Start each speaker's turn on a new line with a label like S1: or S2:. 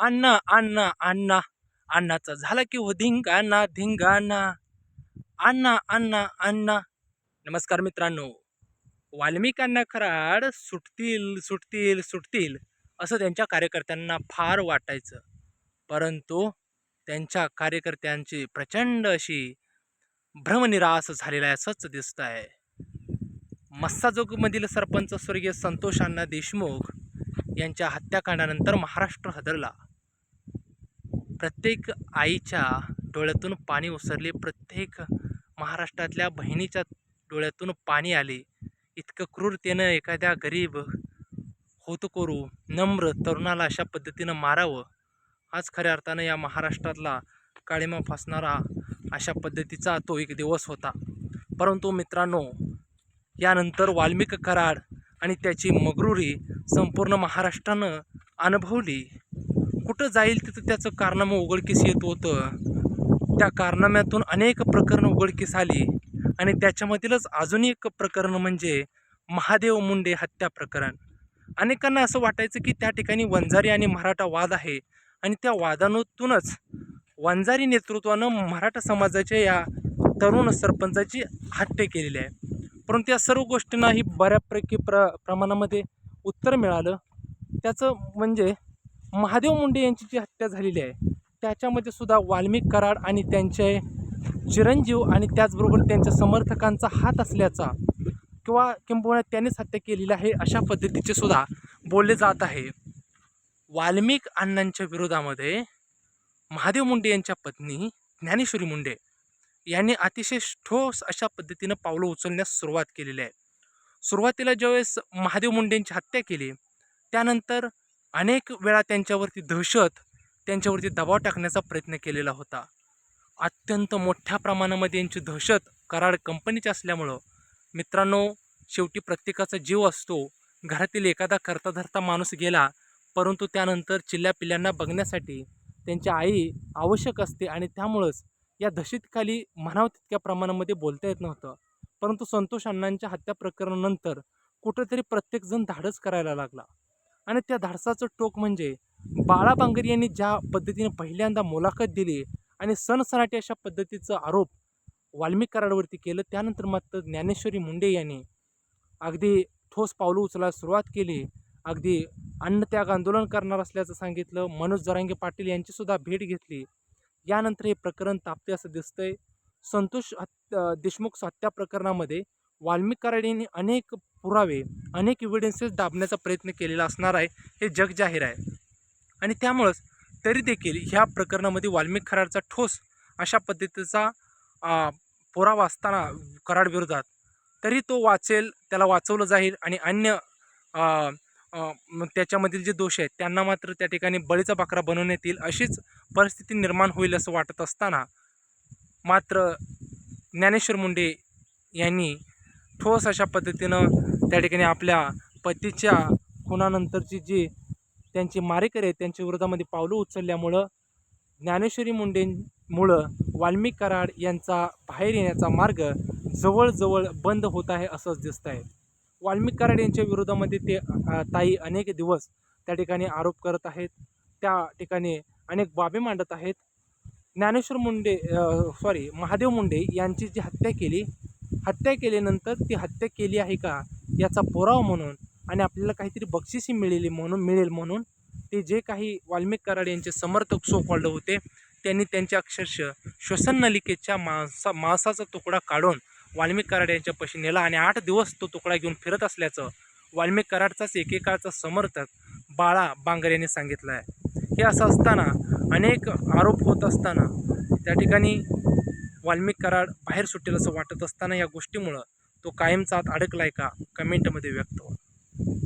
S1: अण्णा अण्णा अण्णा अण्णाचा झाला की हो धिंगाणा धिंगाणा. अण्णा अण्णा अण्णा नमस्कार मित्रांनो. वाल्मिकांना खराड सुटतील सुटतील सुटतील असं त्यांच्या कार्यकर्त्यांना फार वाटायचं. परंतु त्यांच्या कार्यकर्त्यांची प्रचंड अशी भ्रमनिरास झालेला आहे असंच दिसत आहे मस्साजोगमधील सरपंच स्वर्गीय संतोष अण्णा देशमुख यांच्या हत्याकांडानंतर महाराष्ट्र हदरला. प्रत्येक आईच्या डोळ्यातून पाणी ओसरले. प्रत्येक महाराष्ट्रातल्या बहिणीच्या डोळ्यातून पाणी आले. इतकं क्रूरतेनं एखाद्या गरीब होतकरू नम्र तरुणाला अशा पद्धतीनं मारावं. आज खऱ्या अर्थानं या महाराष्ट्रातला काळीमा फासणारा अशा पद्धतीचा तो एक दिवस होता. परंतु मित्रांनो यानंतर वाल्मिक कराड आणि त्याची मगरुरी संपूर्ण महाराष्ट्रानं अनुभवली. कुठं जाईल तिथं त्याचं कारनामं उघडकीस येत होतं. त्या कारनाम्यातून अनेक प्रकरणं उघडकीस आली आणि त्याच्यामधीलच अजून एक प्रकरण म्हणजे महादेव मुंडे हत्या प्रकरण. अनेकांना असं वाटायचं की त्या ठिकाणी वंजारी आणि मराठा वाद आहे आणि त्या वादातूनच वंजारी नेतृत्वानं मराठा समाजाच्या या तरुण सरपंचाची हत्या केलेली आहे. परंतु या सर्व गोष्टींनाही बऱ्यापैकी प्र प्रमाणामध्ये उत्तर मिळालं. त्याचं म्हणजे महादेव मुंडे यांची जी हत्या झालेली आहे त्याच्यामध्ये सुद्धा वाल्मिक कराड आणि त्यांचे चिरंजीव आणि त्याचबरोबर त्यांच्या समर्थकांचा हात असल्याचा किंवा किंबहुना त्यांनीच हत्या केलेली आहे अशा पद्धतीचे सुद्धा बोलले जात आहे. वाल्मिक अण्णांच्या विरोधामध्ये महादेव मुंडे यांच्या पत्नी ज्ञानेश्वरी मुंडे यांनी अतिशय ठोस अशा पद्धतीनं पावलं उचलण्यास सुरुवात केलेली आहे. सुरुवातीला ज्यावेळेस महादेव मुंडेंची हत्या केली त्यानंतर अनेक वेळा त्यांच्यावरती दहशत त्यांच्यावरती दबाव टाकण्याचा प्रयत्न केलेला होता. अत्यंत मोठ्या प्रमाणामध्ये यांची दहशत कराड कंपनीची असल्यामुळं मित्रांनो शेवटी प्रत्येकाचा जीव असतो. घरातील एखादा करता धरता माणूस गेला परंतु त्यानंतर चिल्ल्या पिल्ल्यांना बघण्यासाठी त्यांची आई आवश्यक असते आणि त्यामुळंच या दहशतीखाली म्हणावं तितक्या प्रमाणामध्ये बोलता येत नव्हतं. परंतु संतोष अण्णांच्या हत्या प्रकरणानंतर कुठंतरी प्रत्येकजण धाडस करायला लागला. आणि त्या धाडसाचं टोक म्हणजे बाळा बांगर यांनी ज्या पद्धतीने पहिल्यांदा मुलाखत दिली आणि सणसणाटी अशा पद्धतीचा आरोप वाल्मिक कराडवरती केलं त्यानंतर मात्र ज्ञानेश्वरी मुंडे यांनी अगदी ठोस पावलं उचलायला सुरुवात केली. अगदी अन्नत्याग आंदोलन करणार असल्याचं सांगितलं. मनोज जरांगे पाटील यांचीसुद्धा भेट घेतली. यानंतर हे प्रकरण तापते असं दिसतंय. संतोष हत्या देशमुख हत्या प्रकरणामध्ये वाल्मिक अनेक पुरावे अनेक इव्हिडन्सेस दाबण्याचा प्रयत्न केलेला असणार आहे हे जग जाहीर आहे. आणि त्यामुळंच तरी देखील ह्या प्रकरणामध्ये वाल्मिक खराडचा ठोस अशा पद्धतीचा पुरावा असताना कराड विरोधात तरी तो वाचेल त्याला वाचवलं जाईल आणि अन्य त्याच्यामधील जे दोष आहेत त्यांना मात्र त्या ठिकाणी बळीचा बाकरा बनवण्यात येईल अशीच परिस्थिती निर्माण होईल असं वाटत असताना मात्र ज्ञानेश्वर मुंडे यांनी ठोस अशा पद्धतीनं त्या ठिकाणी आपल्या पतीच्या खुनानंतरची जी त्यांची मारेकरी आहेत त्यांच्या विरोधामध्ये पावलं उचलल्यामुळं ज्ञानेश्वरी मुंडेंमुळं वाल्मिक कराड यांचा बाहेर येण्याचा मार्ग जवळजवळ बंद होत आहे असंच दिसत आहे. वाल्मिक कराड यांच्या विरोधामध्ये ते ताई अनेक दिवस त्या ठिकाणी आरोप करत आहेत त्या ठिकाणी अनेक बाबी मांडत आहेत. ज्ञानेश्वर मुंडे सॉरी महादेव मुंडे यांची जी हत्या केली हत्या केल्यानंतर ती हत्या केली आहे का याचा पुरावा म्हणून आणि आपल्याला काहीतरी बक्षिसी मिळेल म्हणून मिळेल म्हणून ते जे काही वाल्मिक कराड यांचे समर्थक सोकॉल्ड होते त्यांनी त्यांच्या अक्षरशः श्वसन नलिकेच्या मांसा मांसाचा तुकडा काढून वाल्मिक कराड यांच्यापाशी नेला आणि आठ दिवस तो तुकडा घेऊन फिरत असल्याचं वाल्मिक कराडचाच एकेकाळचा समर्थक बाळा बांगर यांनी सांगितलं आहे. हे असं असताना अनेक आरोप होत असताना त्या ठिकाणी वाल्मिक कराड बाहेर सुटेल असं वाटत असताना या गोष्टीमुळं तो कायमचा आत अडकला आहे का कमेंटमध्ये व्यक्त